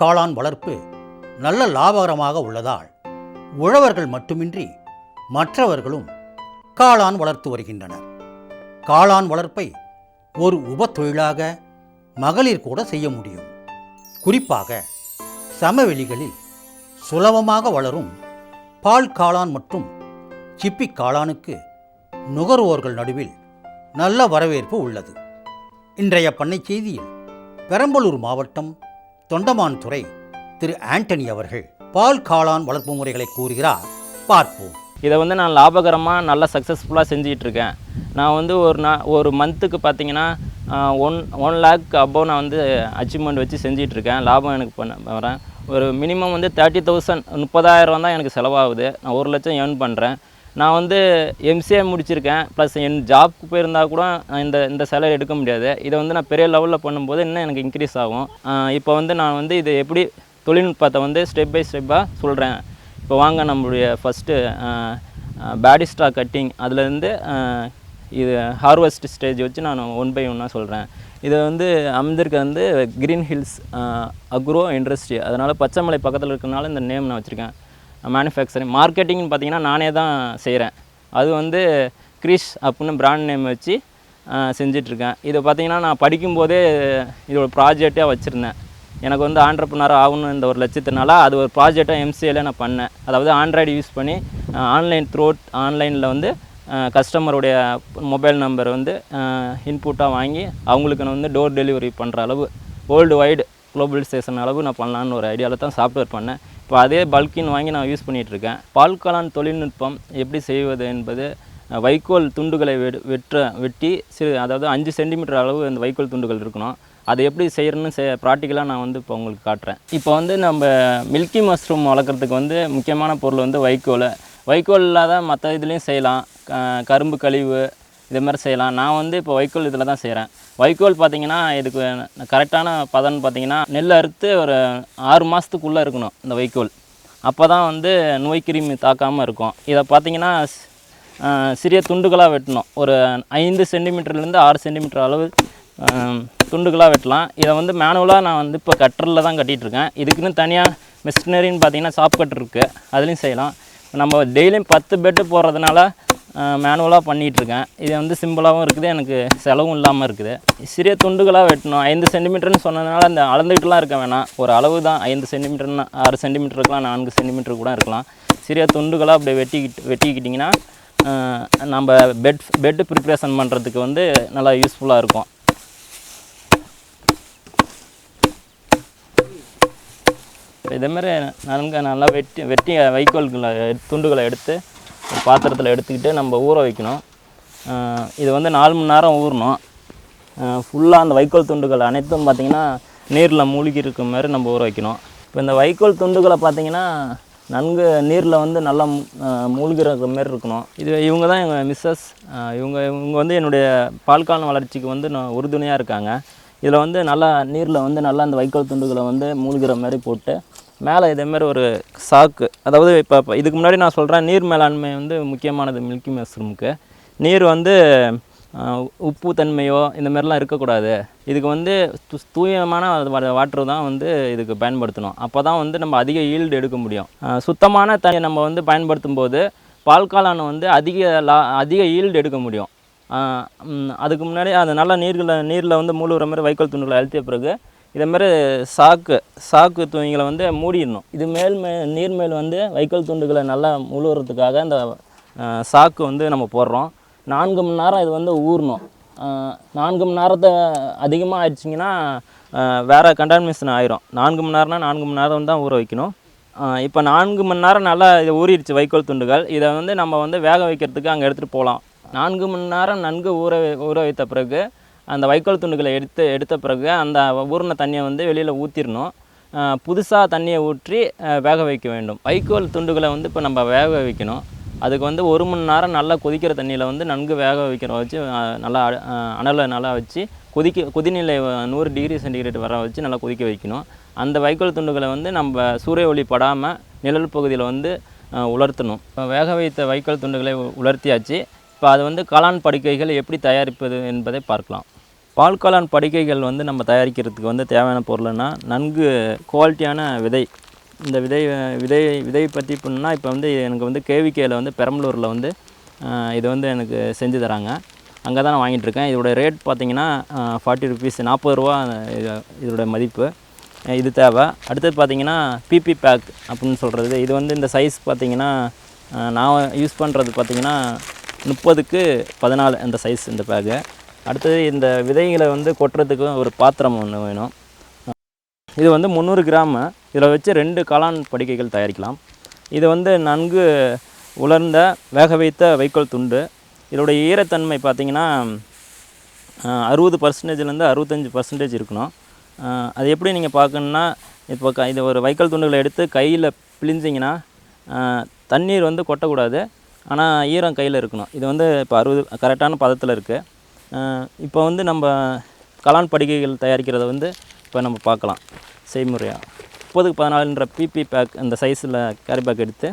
காளான் வளர்ப்பு நல்ல லாபகரமாக உள்ளதால் உழவர்கள் மட்டுமின்றி மற்றவர்களும் காளான் வளர்த்து வருகின்றனர். காளான் வளர்ப்பை ஒரு உப தொழிலாக மகளிர் கூட செய்ய முடியும். குறிப்பாக சமவெளிகளில் சுலபமாக வளரும் பால் காளான் மற்றும் சிப்பி காளானுக்கு நுகர்வோர்கள் நடுவில் நல்ல வரவேற்பு உள்ளது. இன்றைய பண்ணை செய்தியில் பெரம்பலூர் மாவட்டம் தொண்டமான் துறை திரு ஆண்டனி அவர்கள் பால் காளான் வளர்ப்பு முறைகளை கூறுகிறார். பார்ப்போம். இதை வந்து நான் லாபகரமாக நல்லா சக்ஸஸ்ஃபுல்லாக செஞ்சிகிட்டு இருக்கேன் நான் வந்து ஒரு நான் ஒரு மந்த்துக்கு பார்த்தீங்கன்னா ஒன் ஒன் லேக் அபோவ் நான் வந்து அச்சீவ்மெண்ட் வச்சு செஞ்சுட்டு இருக்கேன் லாபம் எனக்கு பண்ண வரேன். ஒரு மினிமம் வந்து தேர்ட்டி தௌசண்ட் முப்பதாயிரம் தான் எனக்கு செலவாகுது. நான் ஒரு லட்சம் ஏர்ன் பண்ணுறேன் நான் வந்து எம்சிஏ முடிச்சிருக்கேன். ப்ளஸ் என் ஜாப்க்கு போயிருந்தா கூட நான் இந்த இந்த சேலரி எடுக்க முடியாது. இதை வந்து நான் பெரிய லெவலில் பண்ணும்போது இன்னும் எனக்கு இன்க்ரீஸ் ஆகும். இப்போ வந்து நான் வந்து இது எப்படி தொழில்நுட்பத்தை வந்து ஸ்டெப் பை ஸ்டெப்பாக சொல்கிறேன் இப்போ வாங்க நம்மளுடைய ஃபஸ்ட்டு பேடிஸ்டா கட்டிங் அதுலேருந்து இது ஹார்வெஸ்ட் ஸ்டேஜ் வச்சு நான் ஒன் பை ஒன்னாக சொல்கிறேன் இதை வந்து அமைந்திருக்க வந்து க்ரீன் ஹில்ஸ் அக்ரோ இண்டஸ்ட்ரி அதனால் பச்சைமலை பக்கத்தில் இருக்கிறனால இந்த நேம் நான் வச்சுருக்கேன். மேனுஃபேக்சரிங் மார்க்கெட்டிங்னு பார்த்தீங்கன்னா நானே தான் செய்கிறேன். அது வந்து கிரிஷ் அப்படின்னு ப்ராண்ட் நேம் வச்சு செஞ்சிட்ருக்கேன். இதை பார்த்தீங்கன்னா நான் படிக்கும்போதே இதோட ப்ராஜெக்டாக வச்சுருந்தேன். எனக்கு வந்து ஆண்டர்பனர் ஆகணும் இந்த ஒரு லட்சத்தினால அது ஒரு ப்ராஜெக்டாக எம்சிஏல நான் பண்ணேன். அதாவது ஆண்ட்ராய்டு யூஸ் பண்ணி ஆன்லைன் த்ரோ ஆன்லைனில் வந்து கஸ்டமருடைய மொபைல் நம்பர் வந்து இன்புட்டாக வாங்கி அவங்களுக்கு நான் வந்து டோர் டெலிவரி பண்ணுற அளவு வேர்ல்டு வைடு குளோபலைசேஷன் அளவு நான் பண்ணலான்னு ஒரு ஐடியாவில் தான் சாஃப்ட்வேர் பண்ணேன். இப்போ அதே பல்கின் வாங்கி நான் யூஸ் பண்ணிகிட்டு இருக்கேன் பால் தொழில்நுட்பம் எப்படி செய்வது என்பது வைக்கோல் துண்டுகளை வெட் வெற்ற வெட்டி சிறு அதாவது அஞ்சு சென்டிமீட்டர் அளவு அந்த வைக்கோல் துண்டுகள் இருக்கணும். அதை எப்படி செய்கிறேன்னு செ ப்ராக்டிக்கலாக நான் வந்து இப்போ உங்களுக்கு காட்டுறேன். இப்போ வந்து நம்ம மில்கி மஷ்ரூம் வளர்க்குறதுக்கு வந்து முக்கியமான பொருள் வந்து வைக்கோல். வைக்கோல் இல்லாத மற்ற இதுலேயும் செய்யலாம். க- கரும்பு கழிவு இதே மாதிரி செய்யலாம். நான் வந்து இப்போ வைக்கோல் இதில் தான் செய்கிறேன் வைக்கோல் பார்த்தீங்கன்னா இதுக்கு கரெக்டான பதன் பார்த்தீங்கன்னா நெல் அறுத்து ஒரு ஆறு மாதத்துக்குள்ளே இருக்கணும் இந்த வைக்கோல். அப்போ தான் வந்து நோய் கிருமி தாக்காமல் இருக்கும். இதை பார்த்தீங்கன்னா சிறிய துண்டுகளாக வெட்டணும். ஒரு ஐந்து சென்டிமீட்டர்லேருந்து ஆறு சென்டிமீட்டர் அளவு துண்டுகளாக வெட்டலாம். இதை வந்து மேனுவலாக நான் வந்து இப்போ கட்டரில் தான் கட்டிகிட்டு இருக்கேன். இதுக்குன்னு தனியாக மிஷினரின்னு பார்த்தீங்கன்னா சாப் கட்டர் இருக்குது அதுலேயும் செய்யலாம். நம்ம டெய்லியும் பத்து பெட்டு போடுறதுனால மேனுவலாக பண்ணிகிட்ருக்கேன் இது வந்து சிம்பிளாகவும் இருக்குது. எனக்கு செலவும் இல்லாமல் இருக்குது. சிறிய துண்டுகளாக வெட்டணும். ஐந்து சென்டிமீட்டர்னு சொன்னதுனால அந்த அளந்துக்கிட்டலாம் இருக்க வேணாம். ஒரு அளவு தான். ஐந்து சென்டிமீட்டர்னா ஆறு சென்டிமீட்டர் இருக்கலாம். நான்கு சென்டிமீட்டர் கூட இருக்கலாம். சிறிய துண்டுகளாக அப்படியே வெட்டிக்கிட்டு வெட்டிக்கிட்டிங்கன்னா நம்ம பெட் பெட்டு ப்ரிப்ரேஷன் பண்ணுறதுக்கு வந்து நல்லா யூஸ்ஃபுல்லாக இருக்கும். இதேமாரி நன்கு நல்லா வெட்டி வெட்டி வைக்கோல்களை துண்டுகளை எடுத்து பாத்திரத்தில் எடுத்துக்கிட்டு நம்ம ஊற வைக்கணும். இது வந்து நாலு மணி நேரம் ஊறணும். ஃபுல்லாக அந்த வைக்கோல் துண்டுகள் அனைத்தும் பார்த்திங்கன்னா நீரில் மூழ்கி இருக்கிற மாதிரி நம்ம ஊற வைக்கணும். இப்போ இந்த வைக்கோல் துண்டுகளை பார்த்திங்கன்னா நன்கு நீரில் வந்து நல்லா மூழ்கிற மாதிரி இருக்கணும். இது இவங்க தான் எங்கள் மிஸ்ஸஸ் இவங்க இவங்க வந்து என்னுடைய பால்காலம் வளர்ச்சிக்கு வந்து நான் உறுதுணையாக இருக்காங்க. இதில் வந்து நல்லா நீரில் வந்து நல்லா அந்த வைக்கோல் துண்டுகளை வந்து மூழ்கிற மாதிரி போட்டு மேலே இதேமாரி ஒரு சாக்கு. அதாவது இப்போ இதுக்கு முன்னாடி நான் சொல்கிறேன் நீர் மேலாண்மை வந்து முக்கியமானது மில்கி மஷ்ரூமுக்கு. நீர் வந்து உப்பு தன்மையோ இந்த மாதிரிலாம் இருக்கக்கூடாது. இதுக்கு வந்து தூயமான வாட்டர் தான் வந்து இதுக்கு பயன்படுத்தணும். அப்போ தான் வந்து நம்ம அதிக ஈல்டு எடுக்க முடியும். சுத்தமான தண்ணியை நம்ம வந்து பயன்படுத்தும் போது பால் காளான் வந்து அதிக லா அதிக ஈல்டு எடுக்க முடியும். அதுக்கு முன்னாடி அது நல்லா நீர்களை நீரில் வந்து மூழ்கிற மாதிரி வைக்கோல் துண்டுகளை அழுத்திய பிறகு இதே மாதிரி சாக்கு சாக்கு துணிகளை வந்து மூடிடணும். இது மேல் மே நீர் மேல் வந்து வைக்கோல் துண்டுகளை நல்லா முழுகிறதுக்காக இந்த சாக்கு வந்து நம்ம போடுறோம். நான்கு மணி நேரம் இது வந்து ஊறணும். நான்கு மணி நேரத்தை அதிகமாக ஆயிடுச்சிங்கன்னா வேறு வேற கண்டாமினேஷன் ஆயிரும். நான்கு மணி நேரம்னா நான்கு மணி நேரம் தான் ஊற வைக்கணும். இப்போ நான்கு மணி நேரம் நல்லா இது ஊறிடுச்சு வைக்கோல் துண்டுகள். இதை வந்து நம்ம வந்து வேக வைக்கிறதுக்கு அங்கே எடுத்துகிட்டு போகலாம். நான்கு மணி நேரம் நன்கு ஊற வை- ஊற வைத்த பிறகு அந்த வைக்கோல் துண்டுகளை எடுத்து எடுத்த பிறகு அந்த ஊறின தண்ணியை வந்து வெளியில் ஊற்றிடணும் புதுசாக தண்ணியை ஊற்றி வேக வைக்க வேண்டும். வைக்கோல் துண்டுகளை வந்து இப்போ நம்ம வேக வைக்கணும். அதுக்கு வந்து ஒரு மணி நேரம் நல்லா கொதிக்கிற தண்ணியில் வந்து நன்கு வேக வைக்கிற வச்சு நல்லா அ- அனலை நல்லா வச்சு கொதிக்க கொதிநிலை நூறு டிகிரி சென்டிகிரேட் வர வச்சு நல்லா கொதிக்க வைக்கணும். அந்த வைக்கோல் துண்டுகளை வந்து நம்ம சூரிய ஒளி படாமல் நிழல் பகுதியில் வந்து உலர்த்தணும். இப்போ வேக வைத்த வைக்கோல் துண்டுகளை உலர்த்தியாச்சு. இப்போ அது வந்து காளான் படுக்கைகள் எப்படி தயாரிப்பது என்பதை பார்க்கலாம். பால்காளான் படுக்கைகள் வந்து நம்ம தயாரிக்கிறதுக்கு வந்து தேவையான பொருள்னா நன்கு குவாலிட்டியான விதை. இந்த விதை விதை விதை பற்றி பண்ணால் இப்போ வந்து எனக்கு வந்து கேவிகேயில் வந்து பெரம்பலூரில் வந்து இது வந்து எனக்கு செஞ்சு தராங்க. அங்கே தான் நான் வாங்கிட்டுருக்கேன் இதோட ரேட் பார்த்தீங்கன்னா ஃபார்ட்டி ருபீஸ் நாற்பது ரூபா இது இதோட மதிப்பு. இது தேவை. அடுத்தது பார்த்தீங்கன்னா பிபி பேக் அப்படின்னு சொல்கிறது இது வந்து இந்த சைஸ் பார்த்திங்கன்னா நான் யூஸ் பண்ணுறது பார்த்தீங்கன்னா முப்பதுக்கு பதினாலு அந்த சைஸ் இந்த பேக்கு அடுத்தது இந்த விதைகளை வந்து கொட்டுறதுக்கு ஒரு பாத்திரம் ஒன்று வேணும். இது வந்து முந்நூறு கிராமு. இதில் வச்சு ரெண்டு காளான் படுக்கைகள் தயாரிக்கலாம். இது வந்து நன்கு உலர்ந்த வேக வைத்த வைக்கோல் துண்டு. இதோடைய ஈரத்தன்மை பார்த்திங்கன்னா அறுபது பர்சன்டேஜ்லேருந்து அறுபத்தஞ்சி பர்சன்டேஜ் இருக்கணும். அது எப்படி நீங்கள் பார்க்கணுன்னா இப்போ க இது ஒரு வைக்கோல் துண்டுகளை எடுத்து கையில் பிழிஞ்சிங்கன்னா தண்ணீர் வந்து கொட்டக்கூடாது. ஆனால் ஈரம் கையில் இருக்கணும். இது வந்து இப்போ அறுபது கரெக்டான பதத்தில் இருக்குது இப்போ வந்து நம்ம கலான் படுகைகள் தயாரிக்கிறத வந்து இப்போ நம்ம பார்க்கலாம். செய்முறையாக முப்பதுக்கு பதினாலுன்ற பிபி பேக் அந்த சைஸில் கேரி பேக் எடுத்து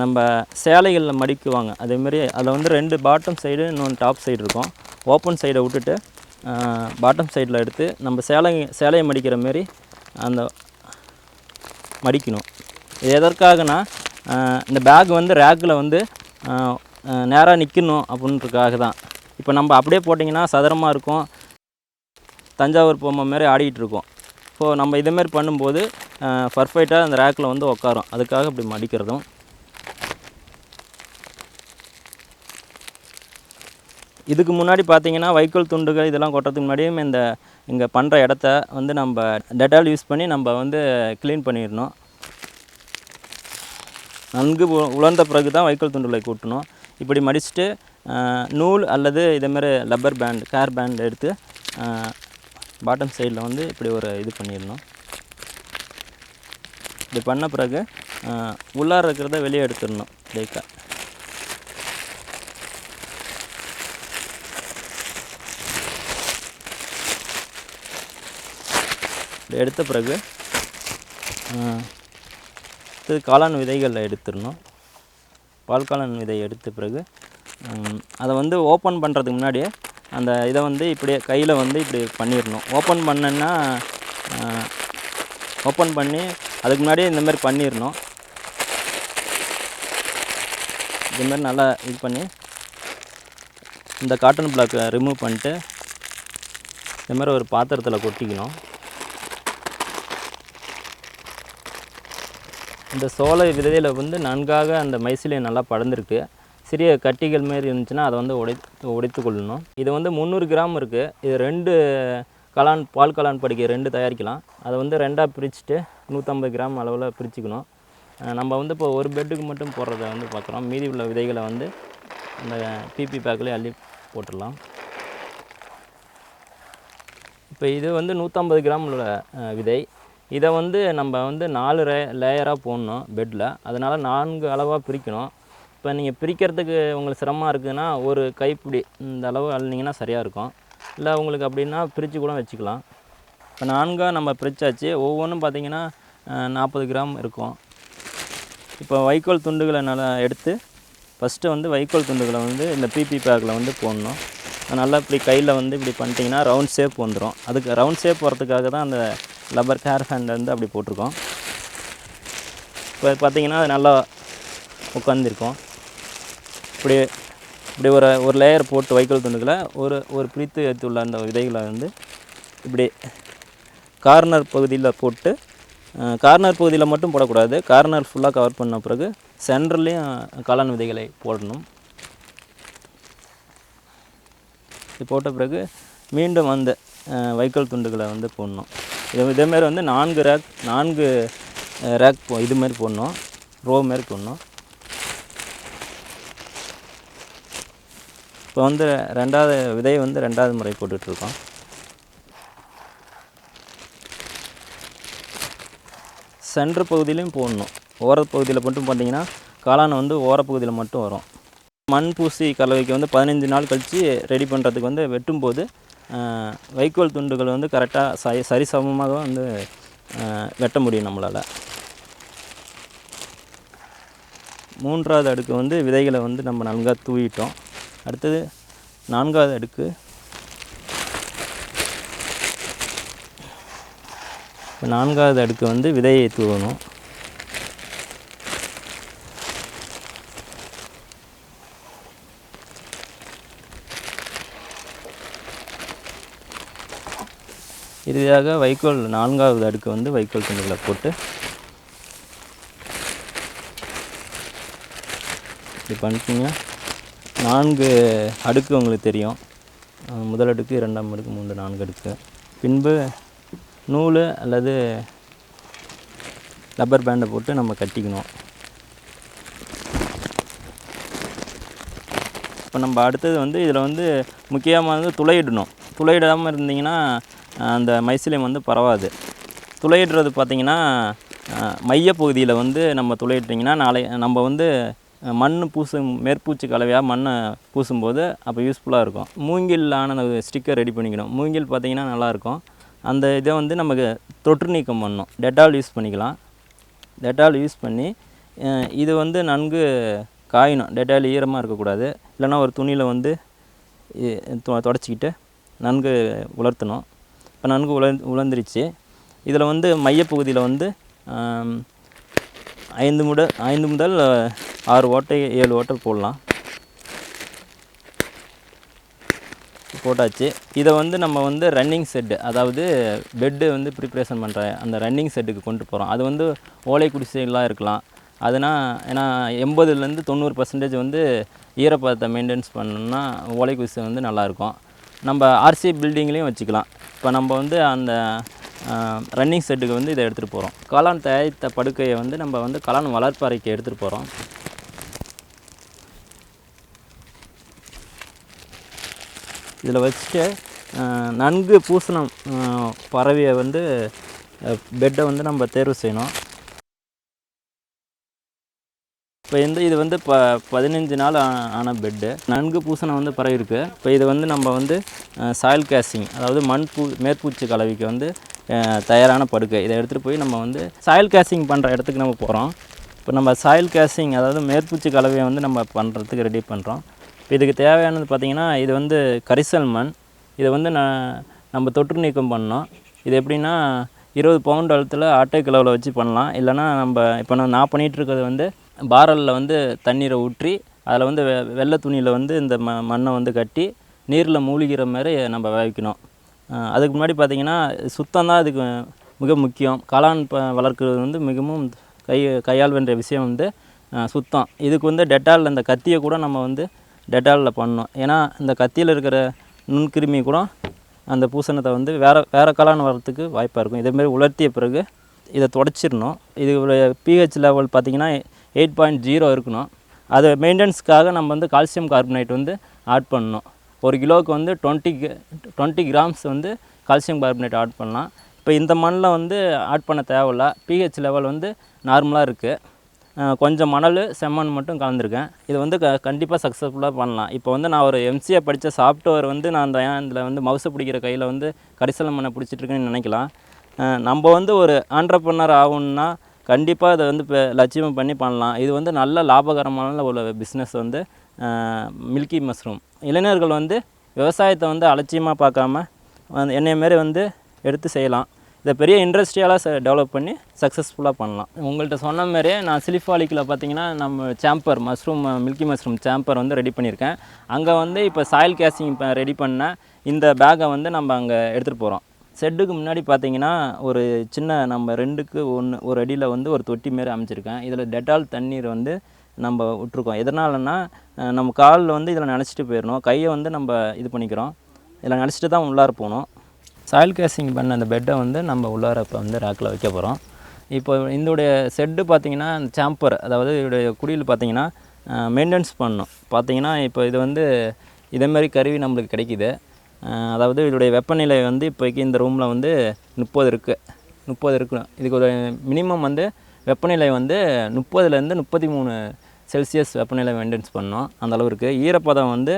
நம்ம சேலைகளில் மடிக்குவாங்க. அதேமாரி அதில் வந்து ரெண்டு பாட்டம் சைடு இன்னொன்று டாப் சைடு இருக்கும். ஓப்பன் சைடை விட்டுட்டு பாட்டம் சைடில் எடுத்து நம்ம சேலை சேலையை மடிக்கிற மாரி அந்த மடிக்கணும். இது எதற்காகனா இந்த பேக் வந்து ரேக்கில் வந்து நேராக நிற்கணும் அப்படின்றதுக்காக தான். இப்போ நம்ம அப்படியே போட்டிங்கன்னா சதுரமாக இருக்கும். தஞ்சாவூர் பொம்மை மாதிரி ஆடிக்கிட்டு இருக்கோம். ஸோ நம்ம இதேமாரி பண்ணும்போது பர்ஃபெக்டாக அந்த ரேக்கில் வந்து உட்காரும் அதுக்காக இப்படி மடிக்கிறதும். இதுக்கு முன்னாடி பார்த்தீங்கன்னா வைக்கோல் துண்டுகள் இதெல்லாம் கொட்டுறதுக்கு முன்னாடியும் இந்த இங்கே பண்ணுற இடத்த வந்து நம்ம டெட்டால் யூஸ் பண்ணி நம்ம வந்து க்ளீன் பண்ணிடணும். நன்கு உலர்ந்த பிறகு தான் வைக்கோல் துண்டுகளை கூட்டணும். இப்படி மடிச்சுட்டு நூல் அல்லது இதேமாரி லப்பர் பேண்ட் கேர் பேண்ட் எடுத்து பாட்டம் சைடில் வந்து இப்படி ஒரு இது பண்ணிடணும். இப்படி பண்ண பிறகு உள்ளார இருக்கிறத வெளியே எடுத்துடணும் லைக்காக இப்படி எடுத்த பிறகு காளான் விதைகளை எடுத்துடணும். பால் காளான் விதை எடுத்த பிறகு அதை வந்து ஓப்பன் பண்ணுறதுக்கு முன்னாடியே அந்த இதை வந்து இப்படியே கையில் வந்து இப்படி பண்ணிடணும் ஓப்பன் பண்ணேன்னா ஓப்பன் பண்ணி அதுக்கு முன்னாடியே இந்தமாரி பண்ணிடணும் இது நல்லா இது பண்ணி இந்த காட்டன் பிளாக்கை ரிமூவ் பண்ணிட்டு இந்த மாதிரி ஒரு பாத்திரத்தில் கொட்டிக்கணும். இந்த சோள விதையில் வந்து நன்காக அந்த மைசிலே நல்லா படர்ந்துருக்கு. சிறிய கட்டிகள் மாரி இருந்துச்சுன்னா அதை வந்து உடை உடைத்து கொள்ளணும். இது வந்து முந்நூறு கிராம் இருக்குது இது ரெண்டு கலான் பால் கலான் படிக்க ரெண்டு தயாரிக்கலாம். அதை வந்து ரெண்டாக பிரிச்சுட்டு நூற்றம்பது கிராம் அளவில் பிரிச்சுக்கணும். நம்ம வந்து இப்போ ஒரு பெட்டுக்கு மட்டும் போடுறத வந்து பார்க்குறோம். மீதி உள்ள விதைகளை வந்து அந்த பிபி பேக்கில் அள்ளி போட்டுடலாம். இப்போ இது வந்து நூற்றம்பது கிராம் உள்ள விதை. இதை வந்து நம்ம வந்து நாலு ரே லேயராக போடணும் பெட்டில் அதனால் நான்கு அளவாக பிரிக்கணும். இப்போ நீங்கள் பிரிக்கிறதுக்கு உங்களுக்கு சிரமமாக இருக்குதுன்னா ஒரு கைப்பிடி இந்த அளவு அழுனிங்கன்னா சரியாக இருக்கும். இல்லை உங்களுக்கு அப்படின்னா பிரித்து கூட வச்சுக்கலாம். இப்போ நான்காக நம்ம பிரித்தாச்சு ஒவ்வொன்றும் பார்த்தீங்கன்னா நாற்பது கிராம் இருக்கும். இப்போ வைக்கோல் துண்டுகளை நல்லா எடுத்து ஃபஸ்ட்டு வந்து வைக்கோல் துண்டுகளை வந்து இந்த பிபி பேக்கில் வந்து போடணும். நல்லா இப்படி கையில் வந்து இப்படி பண்ணிட்டீங்கன்னா ரவுண்ட் ஷேப் வந்துடும் அதுக்கு ரவுண்ட் ஷேப் வரதுக்காக தான் அந்த லப்பர் ஹேர் ஹேண்ட் வந்து அப்படி போட்டிருக்கோம். இப்போ பார்த்தீங்கன்னா அது நல்லா உட்காந்துருக்கும் இப்படி இப்படி ஒரு ஒரு லேயர் போட்டு வைக்கோல் துண்டுகளை ஒரு ஒரு பிரித்து வைத்துள்ள அந்த விதைகளை வந்து இப்படி கார்னர் பகுதியில் போட்டு கார்னர் பகுதியில் மட்டும் போடக்கூடாது. கார்னர் ஃபுல்லாக கவர் பண்ண பிறகு சென்டர்லேயும் காளான் விதைகளை போடணும். இது போட்ட பிறகு மீண்டும் அந்த வைக்கோல் துண்டுகளை வந்து போடணும். இது இதேமாரி வந்து நான்கு ரேக் நான்கு ரேக் போ இது மாதிரி போடணும். ரோ மாதிரி போடணும். இப்போ வந்து ரெண்டாவது விதையை வந்து ரெண்டாவது முறை போட்டுட்ருக்கோம். சென்ட்ரு பகுதியிலையும் போடணும். ஓரப்பகுதியில் மட்டும் பார்த்தீங்கன்னா காளான் வந்து ஓரப்பகுதியில் மட்டும் வரும். மண் பூசி கலவைக்கு வந்து பதினஞ்சு நாள் கழித்து ரெடி பண்ணுறதுக்கு வந்து வெட்டும்போது வைக்கோல் துண்டுகள் வந்து கரெக்டாக சரி சரிசமமாக வந்து வெட்ட முடியும் நம்மளால். மூன்றாவது அடுக்கு வந்து விதைகளை வந்து நம்ம நன்காக தூவிட்டோம். அடுத்தது நான்காவது அடுக்கு. இப்போ நான்காவது அடுக்கு வந்து விதையை தூவணும். இறுதியாக வைக்கோல் நான்காவது அடுக்கு வந்து வைக்கோல் துண்டுகளை போட்டு இப்படி பண்ணிட்டீங்கன்னா நான்கு அடுக்கு உங்களுக்கு தெரியும். முதல் அடுக்கு இரண்டாம் அடுக்கு மூன்று நான்கு அடுக்கு. பின்பு நூல் அல்லது ரப்பர் பேண்டை போட்டு நம்ம கட்டிக்கணும். இப்போ நம்ம அடுத்தது வந்து இதில் வந்து முக்கியமானது துளையிடணும். துளையிடாமல் இருந்தீங்கன்னா அந்த மைசிலியம் வந்து பரவாது. துளையிடுறது பார்த்திங்கன்னா மைய பகுதியில் வந்து நம்ம துளையிட்டிங்கன்னா நாளை நம்ம வந்து மண் பூசும் மேற்பூச்சி கலவையாக மண்ணை பூசும்போது அப்போ யூஸ்ஃபுல்லாக இருக்கும். மூங்கிலான ஸ்டிக்கர் ரெடி பண்ணிக்கணும். மூங்கில் பார்த்திங்கன்னா நல்லாயிருக்கும். அந்த இதை வந்து நமக்கு தொற்று நீக்கம் பண்ணணும் டெட்டால் யூஸ் பண்ணிக்கலாம். டெட்டால் யூஸ் பண்ணி இது வந்து நன்கு காயணும். டெட்டால் ஈரமாக இருக்கக்கூடாது. இல்லைன்னா ஒரு துணியில் வந்து தொ- தொடச்சிக்கிட்டு நன்கு உலர்த்தணும். இப்போ நன்கு உலர் உலர்ந்துருச்சு. இதில் வந்து மையப்பகுதியில் வந்து ஐந்து முதல் ஐந்து முதல் ஆறு ஓட்டை ஏழு ஓட்டை போடலாம். போட்டாச்சு. இதை வந்து நம்ம வந்து ரன்னிங் செட்டு அதாவது பெட்டு வந்து ப்ரிப்ரேஷன் பண்ணுற அந்த ரன்னிங் செட்டுக்கு கொண்டு போகிறோம் அது வந்து ஓலை குடிசைகளாக இருக்கலாம். அதுனா ஏன்னா எண்பதுலேருந்து தொண்ணூறு பர்சன்டேஜ் வந்து ஈரப்பதத்தை மெயின்டைன்ஸ் பண்ணணும்னா ஓலை குடிசை வந்து நல்லாயிருக்கும். நம்ம ஆர்சி பில்டிங்லேயும் வச்சுக்கலாம். இப்போ நம்ம வந்து அந்த ரன்னிங் செட்டுக்கு வந்து இதை எடுத்துகிட்டு போகிறோம் காளான் தயாரித்த படுக்கையை வந்து நம்ம வந்து காளான் வளர்ப்பறைக்கு எடுத்துகிட்டு போகிறோம் இதில் வச்சுட்டு நன்கு பூசணம் பறவையை வந்து பெட்டை வந்து நம்ம தேர்வு செய்யணும். இப்போ இந்த இது வந்து ப பதினஞ்சு நாள் ஆன பெட்டு. நன்கு பூசணம் வந்து பரவி இருக்கு இப்போ இது வந்து நம்ம வந்து சாயில் கேசிங் அதாவது மண் பூ மேற்பூச்சி கலவைக்கு வந்து தயாரான படுக்கை. இதை எடுத்துகிட்டு போய் நம்ம வந்து சாயில் கேசிங் பண்ணுற இடத்துக்கு நம்ம போகிறோம் இப்போ நம்ம சாயில் கேசிங் அதாவது மேற்பூச்சி கலவையை வந்து நம்ம பண்ணுறதுக்கு ரெடி பண்ணுறோம் இதுக்கு தேவையானது பார்த்திங்கன்னா இது வந்து கரிசல் மண். இதை வந்து நான் நம்ம தொற்று நீக்கம் பண்ணோம் இது எப்படின்னா இருபது பவுண்ட் அழுத்தில் ஆட்டை கிலோவில் வச்சு பண்ணலாம். இல்லைன்னா நம்ம இப்போ நான் நான் பண்ணிகிட்டு இருக்கிறது வந்து பாரலில் வந்து தண்ணீரை ஊற்றி அதில் வந்து வெ வெள்ளை துணியில் வந்து இந்த ம மண்ணை வந்து கட்டி நீரில் மூழ்கிற மாதிரி நம்ம வேவிக்கணும் அதுக்கு முன்னாடி பார்த்திங்கன்னா சுத்தம் தான் அதுக்கு மிக முக்கியம். காளான் ப வளர்க்குறது வந்து மிகவும் கை கையாள் வேண்டிய விஷயம் வந்து சுத்தம். இதுக்கு வந்து டெட்டாலில் இந்த கத்தியை கூட நம்ம வந்து டெட்டாலில் பண்ணணும். ஏன்னா இந்த கத்தியில் இருக்கிற நுண்கிருமி கூட அந்த பூசணத்தை வந்து வேறு வேறு கலான வரத்துக்கு வாய்ப்பாக இருக்கும். இதேமாரி உலர்த்திய பிறகு இதை தொடச்சிடணும். இது பிஹெச் லெவல் பார்த்திங்கன்னா எயிட் பாயிண்ட் ஜீரோ இருக்கணும். அதை மெயின்டெனன்ஸ்க்காக நம்ம வந்து கால்சியம் கார்பனேட் வந்து ஆட் பண்ணணும். ஒரு கிலோவுக்கு வந்து டுவெண்ட்டி டுவெண்ட்டி கிராம்ஸ் வந்து கால்சியம் கார்பனேட் ஆட் பண்ணலாம். இப்போ இந்த மண்ணில் வந்து ஆட் பண்ண தேவையில்ல. பிஹெச் லெவல் வந்து நார்மலாக இருக்குது கொஞ்சம் மணல் செம்மண் மட்டும் கலந்துருக்கேன். இது வந்து க கண்டிப்பாக சக்ஸஸ்ஃபுல்லாக பண்ணலாம். இப்போ வந்து நான் ஒரு எம்சிஏ படித்த சாஃப்ட்வேர் வந்து நான் அந்த ஏன் இதில் வந்து மவுசை பிடிக்கிற கையில் வந்து கரிசலம் மண்ணை பிடிச்சிட்டுருக்குன்னு நினைக்கலாம். நம்ம வந்து ஒரு ஆண்டர்பனர் ஆகணும்னா கண்டிப்பாக இதை வந்து இப்போ லட்சியம் பண்ணி பண்ணலாம். இது வந்து நல்ல லாபகரமான ஒரு பிஸ்னஸ் வந்து மில்கி மஷ்ரூம் இளைஞர்கள் வந்து விவசாயத்தை வந்து அலட்சியமாக பார்க்காம வந்து என்னைய மாரி வந்து எடுத்து செய்யலாம். இதை பெரிய இண்டஸ்ட்ரியாலாக டெவலப் பண்ணி சக்ஸஸ்ஃபுல்லாக பண்ணலாம். உங்கள்கிட்ட சொன்ன மாதிரியே நான் சிலிஃபாலிக்கில் பார்த்தீங்கன்னா நம்ம sambar mushroom milky mushroom sambar வந்து ரெடி பண்ணியிருக்கேன். அங்கே வந்து இப்போ சாயில் கேசிங் இப்போ ரெடி பண்ண இந்த பேக்கை வந்து நம்ம அங்கே எடுத்துகிட்டு போகிறோம் செட்டுக்கு முன்னாடி பார்த்தீங்கன்னா ஒரு சின்ன நம்ம ரெண்டுக்கு ஒன்று ஒரு அடியில் வந்து ஒரு தொட்டி மாரி அமைச்சிருக்கேன் இதில் டெட்டால் தண்ணீர் வந்து நம்ம விட்ருக்கோம் எதனாலன்னா நம்ம காலில் வந்து இதில் நினச்சிட்டு போயிடணும் கையை வந்து நம்ம இது பண்ணிக்கிறோம். இதில் நினச்சிட்டு தான் உள்ளார போகணும். சாயில் கேசிங் பண்ண அந்த பெட்டை வந்து நம்ம உள்ளார இப்போ வந்து ரேக்கில் வைக்க போகிறோம் இப்போ இதோடைய செட்டு பார்த்தீங்கன்னா அந்த சாம்பர் அதாவது இதோடைய குடியில் பார்த்தீங்கன்னா மெயின்டெனன்ஸ் பண்ணணும் பார்த்தீங்கன்னா இப்போ இது வந்து இதேமாரி கருவி நம்மளுக்கு கிடைக்கிது. அதாவது இதோடைய வெப்பநிலை வந்து இப்போக்கி இந்த ரூமில் வந்து முப்பது இருக்குது முப்பது இருக்கணும் இதுக்கு ஒரு மினிமம் வந்து வெப்பநிலை வந்து முப்பதுலேருந்து முப்பத்தி மூணு செல்சியஸ் வெப்பநிலை மெயின்டைன்ஸ் பண்ணணும் அந்த அளவுக்கு ஈரப்பதம் வந்து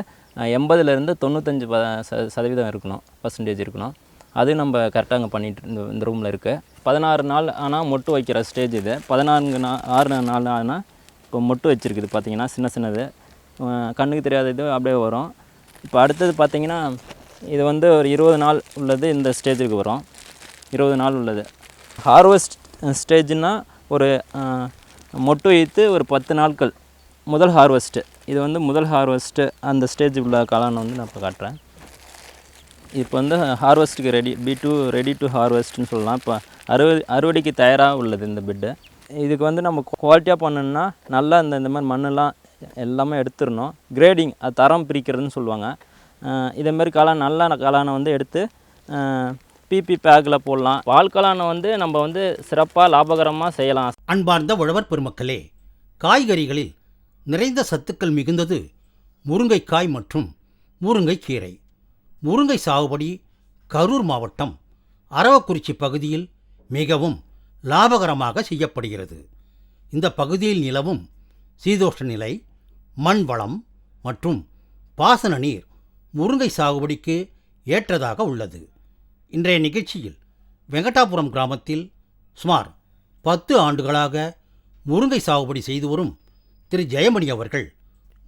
எண்பதுலேருந்து தொண்ணூத்தஞ்சு ப ச சதவீதம் இருக்கணும். பர்சன்டேஜ் இருக்கணும். அது நம்ம கரெக்டாக அங்கே பண்ணிட்டு இந்த இந்த ரூமில் இருக்குது பதினாறு நாள் ஆனால் மொட்டு வைக்கிற ஸ்டேஜ் இது. பதினான்கு நாள் ஆறு நாள் ஆனால் இப்போ மொட்டு வச்சுருக்குது பார்த்தீங்கன்னா சின்ன சின்னது. கண்ணுக்கு தெரியாத இது அப்படியே வரும். இப்போ அடுத்தது பார்த்திங்கன்னா இது வந்து ஒரு இருபது நாள் உள்ளது இந்த ஸ்டேஜுக்கு வரும். இருபது நாள் உள்ளது. ஹார்வெஸ்ட் ஸ்டேஜ்னால் ஒரு மொட்டு வைத்து ஒரு பத்து நாட்கள் முதல் ஹார்வெஸ்ட்டு இது வந்து முதல் ஹார்வெஸ்ட்டு அந்த ஸ்டேஜ் உள்ள காளான் வந்து நான் இப்போ காட்டுறேன். இப்போ வந்து ஹார்வெஸ்ட்டுக்கு ready be to ready to ஹார்வெஸ்ட்னு சொல்லலாம். இப்போ அறுவடை அறுவடைக்கு தயாராக உள்ளது இந்த பெட்டு இதுக்கு வந்து நம்ம குவாலிட்டியாக பண்ணணும்னா நல்லா இந்த இந்த மாதிரி மண்ணெல்லாம் எல்லாமே எடுத்துடணும். கிரேடிங் அது தரம் பிரிக்கிறதுன்னு சொல்லுவாங்க. இதேமாரி மாதிரி காளான் நல்ல காளானை வந்து எடுத்து பிபி பேக்கில் போடலாம். வாழ்க்கலான வந்து நம்ம வந்து சிறப்பாக லாபகரமாக செய்யலாம். அன்பார்ந்த உழவர் பெருமக்களே காய்கறிகளில் நிறைந்த சத்துக்கள் மிகுந்தது முருங்கைக்காய் மற்றும் முருங்கைக்கீரை. முருங்கை சாகுபடி கரூர் மாவட்டம் அரவக்குறிச்சி பகுதியில் மிகவும் லாபகரமாக செய்யப்படுகிறது. இந்த பகுதியில் நிலவும் சீதோஷ்ண நிலை மண் வளம் மற்றும் பாசன நீர் முருங்கை சாகுபடிக்கு ஏற்றதாக உள்ளது. இன்றைய நிகழ்ச்சியில் வெங்கடாபுரம் கிராமத்தில் சுமார் பத்து ஆண்டுகளாக முருங்கை சாகுபடி செய்து வரும் திரு ஜெயமணி அவர்கள்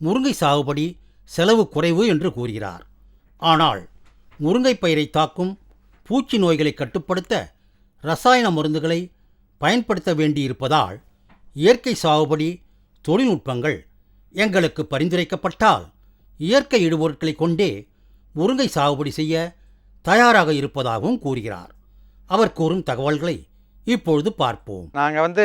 முருங்கை சாகுபடி செலவு குறைவு என்று கூறுகிறார். ஆனால் முருங்கை பயிரை தாக்கும் பூச்சி நோய்களை கட்டுப்படுத்த ரசாயன மருந்துகளை பயன்படுத்த வேண்டியிருப்பதால் இயற்கை சாகுபடி தொழில்நுட்பங்கள் எங்களுக்கு பரிந்துரைக்கப்பட்டால் இயற்கை இடுபொருட்களை கொண்டே முருங்கை சாகுபடி செய்ய தயாராக இருப்பதாகவும் கூறுகிறார். அவர் கூறும் தகவல்களை இப்பொழுது பார்ப்போம். நாங்கள் வந்து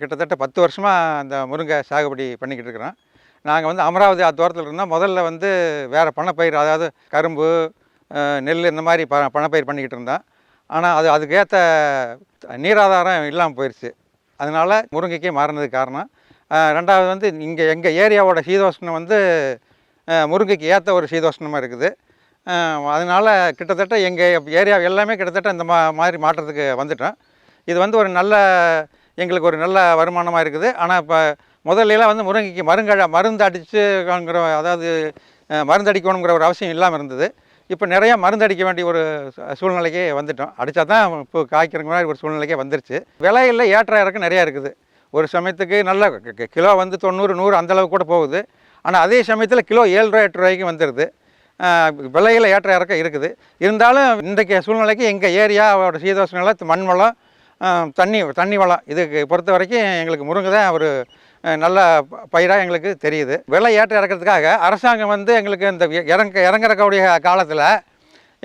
கிட்டத்தட்ட பத்து வருஷமாக அந்த முருங்கை சாகுபடி பண்ணிக்கிட்டு இருக்கிறோம். நாங்கள் வந்து அமராவதி தோட்டத்தில் இருந்தோம் முதல்ல வந்து வேறு பணப்பயிர் அதாவது கரும்பு நெல் இந்த மாதிரி ப பணப்பயிர் பண்ணிக்கிட்டு இருந்தோம் ஆனால் அது அதுக்கேற்ற நீராதாரம் இல்லாமல் போயிடுச்சு அதனால் முருங்கைக்கு மாறினதுக்கு காரணம். ரெண்டாவது வந்து இங்கே எங்கள் ஏரியாவோட சீதோஷ்ணம் வந்து முருங்கைக்கு ஏற்ற ஒரு சீதோஷ்ணமாக இருக்குது. அதனால் கிட்டத்தட்ட எங்கள் ஏரியா எல்லாமே கிட்டத்தட்ட இந்த மா மாதிரி மாற்றத்துக்கு வந்துட்டோம். இது வந்து ஒரு நல்ல எங்களுக்கு ஒரு நல்ல வருமானமாக இருக்குது. ஆனால் இப்போ முதல்லலாம் வந்து முருங்கைக்கு மருங்கழ மருந்து அடிச்சுங்கிற அதாவது மருந்து அடிக்கணுங்கிற ஒரு அவசியம் இல்லாமல் இருந்தது. இப்போ நிறையா மருந்து அடிக்க வேண்டிய ஒரு சூ- சூழ்நிலைக்கே வந்துட்டோம். அடித்தா தான் இப்போ காய்க்கிறங்க மாதிரி ஒரு சூழ்நிலைக்கே வந்துருச்சு. விலையில் ஏற்ற இறக்கம் நிறையா இருக்குது. ஒரு சமயத்துக்கு நல்ல கிலோ வந்து தொண்ணூறு நூறு அந்த அளவுக்கு கூட போகுது. ஆனால் அதே சமயத்தில் கிலோ ஏழு ரூபா எட்டு ரூபாய்க்கு வந்துடுது விலையில் ஏற்ற இறக்கம் இருக்குது. இருந்தாலும் இன்றைக்கு சூழ்நிலைக்கு எங்கள் ஏரியாவோட சீதோஷ நிலை மண் வளம் தண்ணி தண்ணி வளம். இதுக்கு பொறுத்த வரைக்கும் எங்களுக்கு முருங்கை தான் ஒரு நல்ல பயிராக எங்களுக்கு தெரியுது. விலை ஏற்ற இறக்கிறதுக்காக அரசாங்கம் வந்து எங்களுக்கு இந்த இறங்க இறங்குறக்கூடிய காலத்தில்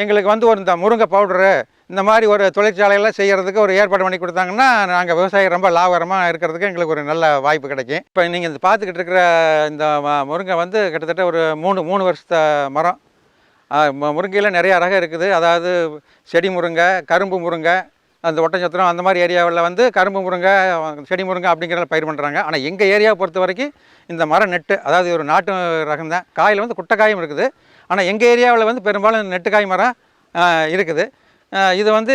எங்களுக்கு வந்து ஒரு இந்த முருங்கை பவுடரு இந்த மாதிரி ஒரு தொழிற்சாலையெல்லாம் செய்கிறதுக்கு ஒரு ஏற்பாடு பண்ணி கொடுத்தாங்கன்னா நாங்கள் விவசாயம் ரொம்ப லாபகரமாக இருக்கிறதுக்கு எங்களுக்கு ஒரு நல்ல வாய்ப்பு கிடைக்கும். இப்போ நீங்கள் இந்த பார்த்துக்கிட்டு இருக்கிற இந்த முருங்கை வந்து கிட்டத்தட்ட ஒரு மூணு மூணு வருஷத்த மரம். முருங்கையில் நிறையா ரகம் இருக்குது. அதாவது செடி முருங்கை கரும்பு முருங்கை அந்த ஒட்டஞ்சத்திரம் அந்த மாதிரி ஏரியாவில் வந்து கரும்பு முருங்கை செடி முருங்கை அப்படிங்கிற பயிர் பண்ணுறாங்க ஆனால் எங்கள் ஏரியாவை பொறுத்த வரைக்கும் இந்த மரம் நெட்டு அதாவது ஒரு நாட்டு ரகம் தான். காயில் வந்து குட்டைக்காயும் இருக்குது. ஆனால் எங்கள் ஏரியாவில் வந்து பெரும்பாலும் நெட்டுக்காய் மரம் இருக்குது. இது வந்து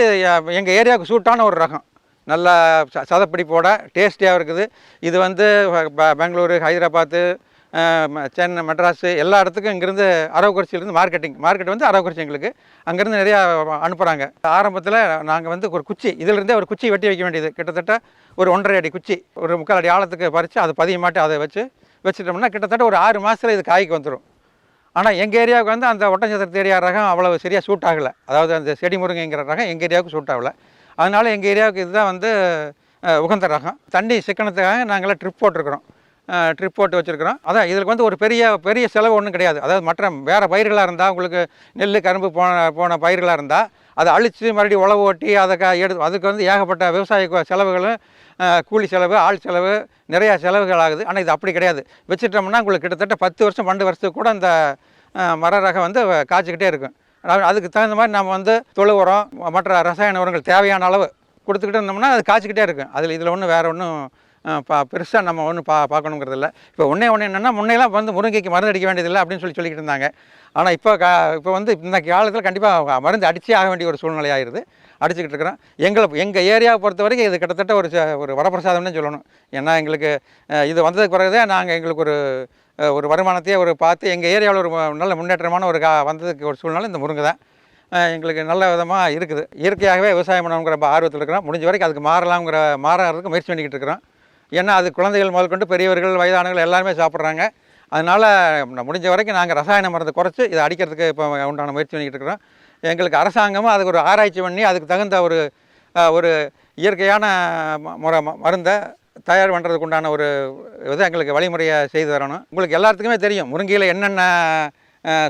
எங்கள் ஏரியாவுக்கு சூட்டான ஒரு ரகம். நல்லா ச சதப்பிடிப்போட டேஸ்டியாக இருக்குது. இது வந்து பெங்களூரு ஹைதராபாத்து சென்னை மெட்ராஸு எல்லா இடத்துக்கும் இங்கேருந்து அரவக்குறிச்சியிலேருந்து மார்க்கெட்டிங் மார்க்கெட் வந்து அரவக்குறிச்சி எங்களுக்கு. அங்கேருந்து நிறையா அனுப்புகிறாங்க ஆரம்பத்தில் நாங்கள் வந்து ஒரு குச்சி இதிலிருந்தே ஒரு குச்சி வெட்டி வைக்க வேண்டியது. கிட்டத்தட்ட ஒரு ஒன்றரை அடி குச்சி ஒரு முக்கால் அடி ஆழத்துக்கு பறித்து அதை பதிய மாட்டி அதை வச்சு வச்சுட்டோம்னா கிட்டத்தட்ட ஒரு ஆறு மாதத்தில் இது காய்க்கு வந்துடும் ஆனால் எங்கள் ஏரியாவுக்கு வந்து அந்த ஒட்டஞ்சத்திரத்து ஏரியா ரகம் அவ்வளோ சரியாக சூட் ஆகலை. அதாவது அந்த செடி முருங்கைங்கிற ரகம் எங்கள் ஏரியாவுக்கு சூட் ஆகலை. அதனால் எங்கள் ஏரியாவுக்கு இதுதான் வந்து உகந்த ரகம். தண்ணி சிக்கனத்துக்காக நாங்களாம் ட்ரிப் போட்டிருக்கிறோம். ட்ரிப் போட்டு வச்சுருக்கிறோம். அதான் இதுக்கு வந்து ஒரு பெரிய பெரிய செலவு ஒன்றும் கிடையாது. அதாவது மற்ற வேறு பயிர்களாக இருந்தால் உங்களுக்கு நெல் கரும்பு போன போன பயிர்களாக இருந்தால் அதை அழித்து மறுபடியும் உழவு ஓட்டி அதை க எடு அதுக்கு வந்து ஏகப்பட்ட விவசாய செலவுகளும் கூலி செலவு ஆள் செலவு நிறையா செலவுகள் ஆகுது. ஆனால் இது அப்படி கிடையாது. வச்சுட்டோம்னா உங்களுக்கு கிட்டத்தட்ட பத்து வருஷம் பன்னெண்டு வருஷத்துக்கு கூட அந்த மர ரகம் வந்து காய்ச்சிக்கிட்டே இருக்கும். அதுக்கு தகுந்த மாதிரி நம்ம வந்து தொழு உரம் மற்ற ரசாயன உரங்கள் தேவையான அளவு கொடுத்துக்கிட்டு இருந்தோம்னா அது காய்ச்சிக்கிட்டே இருக்கும். அதில் இதில் ஒன்றும் வேறு ஒன்றும் பா பெருசாக நம்ம ஒன்றும் பா பார்க்கணுங்கிறது இல்லை இப்போ ஒன்றே ஒன்று என்னென்னா முன்னையெல்லாம் வந்து முருங்கைக்கு மருந்து அடிக்க வேண்டியதில்லை அப்படின்னு சொல்லி சொல்லிக்கிட்டு இருந்தாங்க. ஆனால் இப்போ கா இப்போ வந்து இந்த காலத்தில் கண்டிப்பாக மருந்து அடிச்சே ஆக வேண்டிய ஒரு சூழ்நிலை ஆயிடுது அடிச்சுக்கிட்டு இருக்கிறோம். எங்களை எங்கள் ஏரியாவை பொறுத்த வரைக்கும் இது கிட்டத்தட்ட ஒரு ச- ஒரு வரப்பிரசாதம்னு சொல்லணும். ஏன்னா எங்களுக்கு இது வந்ததுக்கு பிறகுதே நாங்கள் எங்களுக்கு ஒரு ஒரு வருமானத்தையே ஒரு பார்த்து எங்கள் ஏரியாவில் ஒரு நல்ல முன்னேற்றமான ஒரு கா வந்ததுக்கு ஒரு சூழ்நிலை இந்த முருங்கை தான். எங்களுக்கு நல்ல விதமாக இருக்குது. இயற்கையாகவே விவசாயம் பண்ணணுங்கிற ஆர்வத்தில் இருக்கிறோம். முடிஞ்ச வரைக்கும் அதுக்கு மாறலாம்ங்கிற மாறறதுக்கு முயற்சி பண்ணிக்கிட்டு இருக்கிறோம். ஏன்னா அது குழந்தைகள் முதற்கொண்டு பெரியவர்கள் வயதானவர்கள் எல்லாருமே சாப்பிட்றாங்க. அதனால் முடிஞ்ச வரைக்கும் நாங்கள் ரசாயன மருந்தை குறைச்சி இதை அடிக்கிறதுக்கு இப்போ உண்டான முயற்சி பண்ணிக்கிட்டு இருக்கிறோம். எங்களுக்கு அரசாங்கமும் அதுக்கு ஒரு ஆராய்ச்சி பண்ணி அதுக்கு தகுந்த ஒரு ஒரு இயற்கையான முறை ம- மருந்தை தயார் பண்ணுறதுக்கு உண்டான ஒரு இதை எங்களுக்கு வழிமுறையை செய்து தரணும். உங்களுக்கு எல்லாத்துக்குமே தெரியும். முருங்கையில் என்னென்ன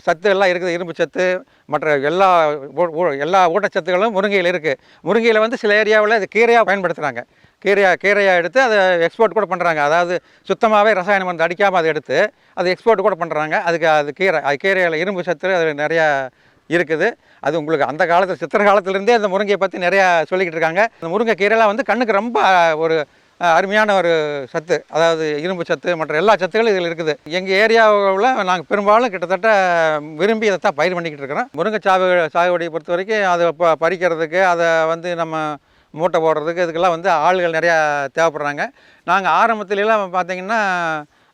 சத்து எல்லாம் இருக்குது? இரும்பு சத்து மற்ற எல்லா ஊ- எல்லா ஊட்டச்சத்துக்களும் முருங்கையில் இருக்குது முருங்கையில் வந்து சில ஏரியாவில் அது கீரையாக பயன்படுத்துகிறாங்க கீரையாக கீரையாக எடுத்து அதை எக்ஸ்போர்ட் கூட பண்ணுறாங்க அதாவது சுத்தமாகவே ரசாயன மருந்து அடிக்காமல் அதை எடுத்து அதை எக்ஸ்போர்ட் கூட பண்ணுறாங்க அதுக்கு அது கீரை அது கீரையில் இரும்பு சத்து அதில் நிறையா இருக்குது. அது உங்களுக்கு அந்த காலத்தில் சித்திர காலத்துலேருந்தே அந்த முருங்கையை பற்றி நிறையா சொல்லிக்கிட்டு இருக்காங்க. இந்த முருங்கை கீரைலாம் வந்து கண்ணுக்கு ரொம்ப ஒரு அருமையான ஒரு சத்து. அதாவது இரும்பு சத்து மற்ற எல்லா சத்துகளும் இதில் இருக்குது. எங்கள் ஏரியாவில் நாங்கள் பெரும்பாலும் கிட்டத்தட்ட விரும்பி இதை தான் பயிர் பண்ணிக்கிட்டு இருக்கிறோம். முருங்கை சாகு சாகுபடியை பொறுத்த வரைக்கும் அதை ப பறிக்கிறதுக்கு அதை வந்து நம்ம மூட்டை போடுறதுக்கு. இதுக்கெல்லாம் வந்து ஆள்கள் நிறையா தேவைப்படுறாங்க. நாங்கள் ஆரம்பத்துலலாம் பார்த்திங்கன்னா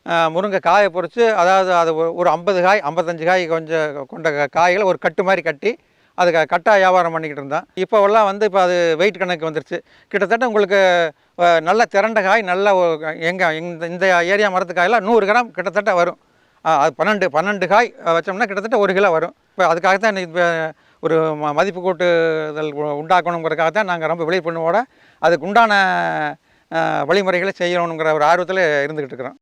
முருங்கை காயை பொறிச்சு அதாவது அது ஒரு- ஐம்பது காய் ஐம்பத்தஞ்சு காய் கொஞ்சம் கொண்ட காய்களை ஒரு கட்டு மாதிரி கட்டி அது க- வியாபாரம் பண்ணிக்கிட்டு இருந்தோம். இப்போவெல்லாம் வந்து இப்போ அது வெயிட் கணக்கு வந்துருச்சு. கிட்டத்தட்ட உங்களுக்கு நல்ல திரண்ட காய் நல்ல எங்கள் இந்த இந்த ஏரியா மரத்து காயெல்லாம் நூறு கிராம் கிட்டத்தட்ட வரும். அது பன்னெண்டு பன்னெண்டு காய் வச்சோம்னா கிட்டத்தட்ட ஒரு கிலோ வரும். இப்போ அதுக்காகத்தான் இப்போ ஒரு ம மதிப்பு கூட்டுதல் உண்டாக்கணுங்கிறதுக்காக தான் நாங்கள் ரொம்ப விளைவு பண்ணுவோட அதுக்கு உண்டான வழிமுறைகளை செய்யணுங்கிற ஒரு ஆர்வத்தில் இருந்துக்கிட்டு இருக்கிறோம்.